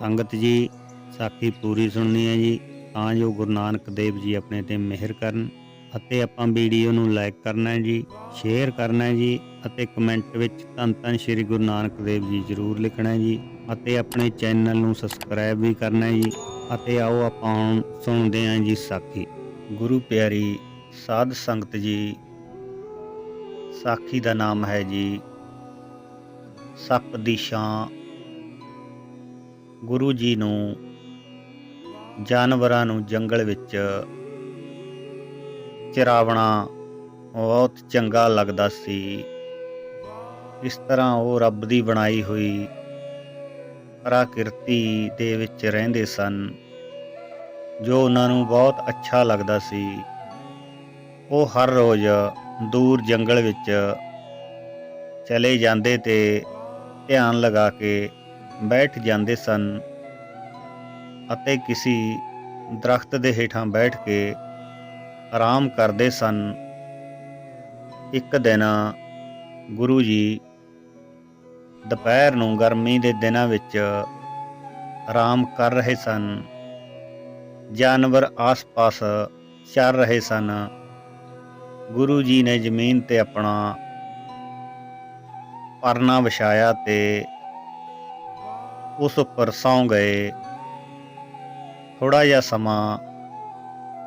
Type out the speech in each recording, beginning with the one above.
ਸੰਗਤ ਜੀ, ਸਾਖੀ ਪੂਰੀ ਸੁਣਨੀ ਹੈ ਜੀ। ਤਾਂ ਜੋ ਗੁਰੂ ਨਾਨਕ ਦੇਵ ਜੀ ਆਪਣੇ ਤੇ ਮਿਹਰ ਕਰਨ ਅਤੇ ਆਪਾਂ ਵੀਡੀਓ ਨੂੰ ਲਾਈਕ ਕਰਨਾ ਹੈ ਜੀ ਸ਼ੇਅਰ ਕਰਨਾ ਹੈ ਜੀ ਅਤੇ ਕਮੈਂਟ ਵਿੱਚ ਧੰਨ ਧੰਨ ਸ਼੍ਰੀ ਗੁਰੂ ਨਾਨਕ ਦੇਵ ਜੀ ਜ਼ਰੂਰ ਲਿਖਣਾ ਹੈ ਜੀ ਅਤੇ ਆਪਣੇ ਚੈਨਲ ਨੂੰ ਸਬਸਕ੍ਰਾਈਬ ਵੀ ਕਰਨਾ ਹੈ ਜੀ ਅਤੇ ਆਓ ਆਪਾਂ ਹੁਣ ਸੁਣਦੇ ਹਾਂ ਜੀ ਸਾਖੀ। ਗੁਰੂ ਪਿਆਰੀ ਸਾਧ ਸੰਗਤ ਜੀ, ਸਾਖੀ ਦਾ ਨਾਮ ਹੈ ਜੀ, ਸੱਪ ਦੀ ਛਾਂ ਗੁਰੂ ਜੀ ਨੂੰ, ਜਾਨਵਰਾਂ ਨੂੰ ਜੰਗਲ ਵਿੱਚ ਚਰਾਵਣਾ ਬਹੁਤ ਚੰਗਾ ਲੱਗਦਾ ਸੀ। ਇਸ ਤਰ੍ਹਾਂ ਉਹ ਰੱਬ ਦੀ ਬਣਾਈ ਹੋਈ ਪ੍ਰਕਿਰਤੀ ਦੇ ਵਿੱਚ ਰਹਿੰਦੇ ਸਨ, ਜੋ ਉਹਨਾਂ ਨੂੰ ਬਹੁਤ ਅੱਛਾ ਲੱਗਦਾ ਸੀ। ਉਹ ਹਰ ਰੋਜ਼ ਦੂਰ ਜੰਗਲ ਵਿੱਚ ਚਲੇ ਜਾਂਦੇ ਤੇ ਧਿਆਨ ਲਗਾ ਕੇ ਬੈਠ ਜਾਂਦੇ ਸਨ ਅਤੇ ਕਿਸੇ ਦਰਖਤ ਦੇ ਹੇਠਾਂ ਬੈਠ ਕੇ ਆਰਾਮ ਕਰਦੇ ਸਨ। ਇੱਕ ਦਿਨ ਗੁਰੂ ਜੀ ਦੁਪਹਿਰ ਨੂੰ ਗਰਮੀ ਦੇ ਦਿਨਾਂ ਵਿੱਚ ਆਰਾਮ ਕਰ ਰਹੇ ਸਨ। ਜਾਨਵਰ ਆਸ-ਪਾਸ ਚੱਲ ਰਹੇ ਸਨ। ਗੁਰੂ ਜੀ ਨੇ ਜ਼ਮੀਨ ਤੇ ਆਪਣਾ ਪਰਨਾ ਵਿਛਾਇਆ ਤੇ ਉਸ ਉੱਪਰ ਸੌਂ ਗਏ। ਥੋੜਾ ਜਿਹਾ ਸਮਾਂ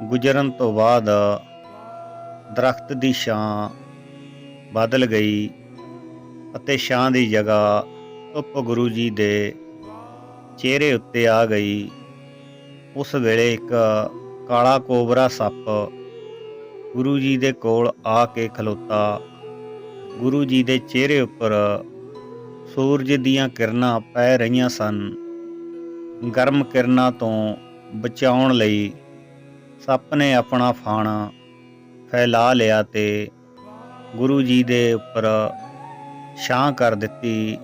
ਗੁਜ਼ਰਨ ਤੋਂ ਬਾਅਦ ਦਰਖਤ ਦੀ ਛਾਂ ਬਦਲ ਗਈ ਅਤੇ ਛਾਂ ਦੀ ਜਗ੍ਹਾ ਧੁੱਪ ਗੁਰੂ ਜੀ ਦੇ ਚਿਹਰੇ ਉੱਤੇ ਆ ਗਈ। ਉਸ ਵੇਲੇ ਇੱਕ ਕਾਲਾ ਕੋਬਰਾ ਸੱਪ ਗੁਰੂ ਜੀ ਦੇ ਕੋਲ ਆ ਕੇ ਖਲੋਤਾ। ਗੁਰੂ ਜੀ ਦੇ ਚਿਹਰੇ ਉੱਪਰ ਸੂਰਜ ਦੀਆਂ ਕਿਰਨਾਂ ਪੈ ਰਹੀਆਂ ਸਨ। ਗਰਮ ਕਿਰਨਾਂ ਤੋਂ ਬਚਾਉਣ ਲਈ ਸੱਪ ਨੇ ਆਪਣਾ ਫਣ ਫੈਲਾ ਲਿਆ ਤੇ ਗੁਰੂ ਜੀ ਦੇ ਉੱਪਰ ਛਾਂ ਕਰ ਦਿੱਤੀ।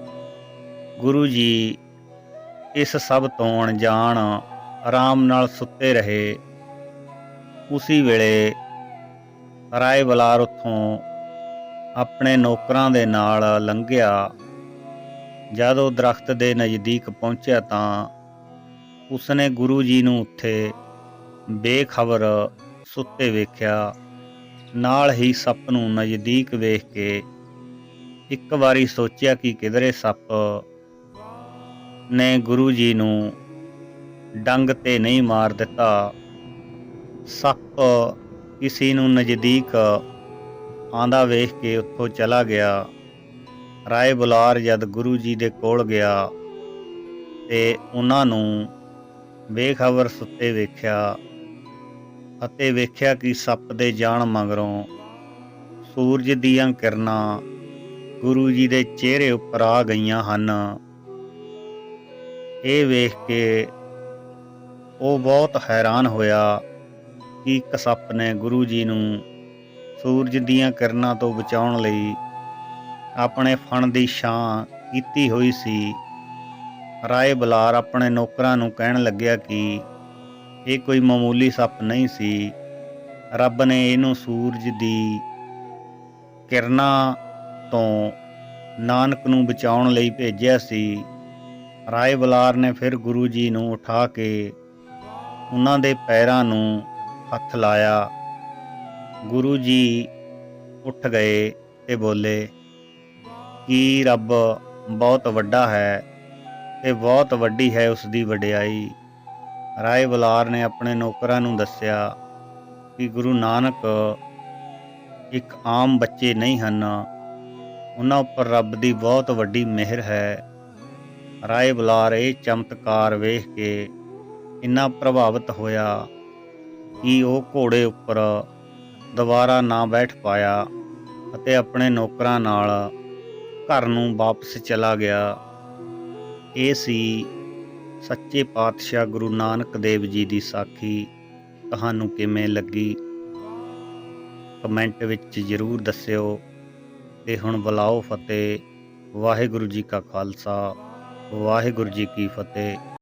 ਗੁਰੂ ਜੀ ਇਸ ਸਭ ਤੋਂ ਅਣਜਾਣ ਆਰਾਮ ਨਾਲ ਸੁੱਤੇ ਰਹੇ। ਉਸੇ ਵੇਲੇ ਰਾਏ ਬਲਾਰ ਉੱਥੋਂ ਆਪਣੇ ਨੌਕਰਾਂ ਦੇ ਨਾਲ ਲੰਘਿਆ। ਜਦ ਉਹ ਦਰਖਤ ਦੇ ਨਜ਼ਦੀਕ ਪਹੁੰਚਿਆ ਤਾਂ ਉਸਨੇ ਗੁਰੂ ਜੀ ਨੂੰ ਉੱਥੇ ਬੇਖਬਰ ਸੁੱਤੇ ਵੇਖਿਆ। ਨਾਲ ਹੀ ਸੱਪ ਨੂੰ ਨਜ਼ਦੀਕ ਵੇਖ ਕੇ ਇੱਕ ਵਾਰੀ ਸੋਚਿਆ ਕਿ ਕਿਧਰੇ ਸੱਪ ਨੇ ਗੁਰੂ ਜੀ ਨੂੰ ਡੰਗ ਤੇ ਨਹੀਂ ਮਾਰ ਦਿੱਤਾ। ਸੱਪ ਕਿਸੇ ਨੂੰ ਨਜ਼ਦੀਕ ਆਂਦਾ ਵੇਖ ਕੇ ਉੱਥੋਂ ਚਲਾ ਗਿਆ। ਰਾਏ ਬੁਲਾਰ ਜਦ ਗੁਰੂ ਜੀ ਦੇ ਕੋਲ ਗਿਆ ਤੇ ਉਹਨਾਂ ਨੂੰ ਬੇਖਬਰ ਸੁੱਤੇ ਵੇਖਿਆ ਅਤੇ ਵੇਖਿਆ ਕਿ ਸੱਪ ਦੇ ਜਾਣ ਮਗਰੋਂ ਸੂਰਜ ਦੀਆਂ ਕਿਰਨਾਂ ਗੁਰੂ ਜੀ ਦੇ ਚਿਹਰੇ ਉੱਪਰ ਆ ਗਈਆਂ ਹਨ। ਇਹ ਵੇਖ ਕੇ ਉਹ ਬਹੁਤ ਹੈਰਾਨ ਹੋਇਆ ਕਿ ਇੱਕ ਸੱਪ ਨੇ ਗੁਰੂ ਜੀ ਨੂੰ ਸੂਰਜ ਦੀਆਂ ਕਿਰਨਾਂ ਤੋਂ ਬਚਾਉਣ ਲਈ ਆਪਣੇ ਫਣ ਦੀ ਛਾਂ ਕੀਤੀ ਹੋਈ ਸੀ। ਰਾਏ ਬਲਾਰ ਆਪਣੇ ਨੌਕਰਾਂ ਨੂੰ ਕਹਿਣ ਲੱਗਿਆ ਕਿ ਇਹ ਕੋਈ ਮਾਮੂਲੀ ਸੱਪ ਨਹੀਂ ਸੀ। ਰੱਬ ਨੇ ਇਹਨੂੰ ਸੂਰਜ ਦੀ ਕਿਰਨਾਂ ਤੋਂ ਨਾਨਕ ਨੂੰ ਬਚਾਉਣ ਲਈ ਭੇਜਿਆ ਸੀ। ਰਾਏ ਬਲਾਰ ਨੇ ਫਿਰ ਗੁਰੂ ਜੀ ਨੂੰ ਉਠਾ ਕੇ ਉਹਨਾਂ ਦੇ ਪੈਰਾਂ ਨੂੰ ਹੱਥ ਲਾਇਆ। ਗੁਰੂ ਜੀ ਉੱਠ ਗਏ ਤੇ ਬੋਲੇ ਕਿ ਰੱਬ ਬਹੁਤ ਵੱਡਾ ਹੈ ਤੇ ਬਹੁਤ ਵੱਡੀ ਹੈ ਉਸ ਦੀ ਵਡਿਆਈ। ਰਾਏ ਬੁਲਾਰ ਨੇ ਆਪਣੇ ਨੌਕਰਾਂ ਨੂੰ ਦੱਸਿਆ ਕਿ ਗੁਰੂ ਨਾਨਕ ਇੱਕ ਆਮ ਬੱਚੇ ਨਹੀਂ ਹਨ। ਉਹਨਾਂ ਉੱਪਰ ਰੱਬ ਦੀ ਬਹੁਤ ਵੱਡੀ ਮਿਹਰ ਹੈ। ਰਾਏ ਬੁਲਾਰ ਇਹ ਚਮਤਕਾਰ ਵੇਖ ਕੇ ਇੰਨਾ ਪ੍ਰਭਾਵਿਤ ਹੋਇਆ ਕਿ ਉਹ ਘੋੜੇ ਉੱਪਰ ਦੁਬਾਰਾ ਨਾ ਬੈਠ ਪਾਇਆ ਅਤੇ ਆਪਣੇ ਨੌਕਰਾਂ ਨਾਲ ਘਰ ਨੂੰ ਵਾਪਸ ਚਲਾ ਗਿਆ। ਇਹ ਸੀ ਸੱਚੇ ਪਾਤਸ਼ਾਹ ਗੁਰੂ ਨਾਨਕ ਦੇਵ ਜੀ ਦੀ ਸਾਖੀ। ਤੁਹਾਨੂੰ ਕਿਵੇਂ ਲੱਗੀ? ਕਮੈਂਟ ਵਿੱਚ ਜ਼ਰੂਰ ਦੱਸਿਓ ਤੇ ਹੁਣ ਬੁਲਾਓ ਫਤਿਹ। ਵਾਹਿਗੁਰੂ ਜੀ ਕਾ ਖਾਲਸਾ, ਵਾਹਿਗੁਰੂ ਜੀ ਕੀ ਫਤਿਹ।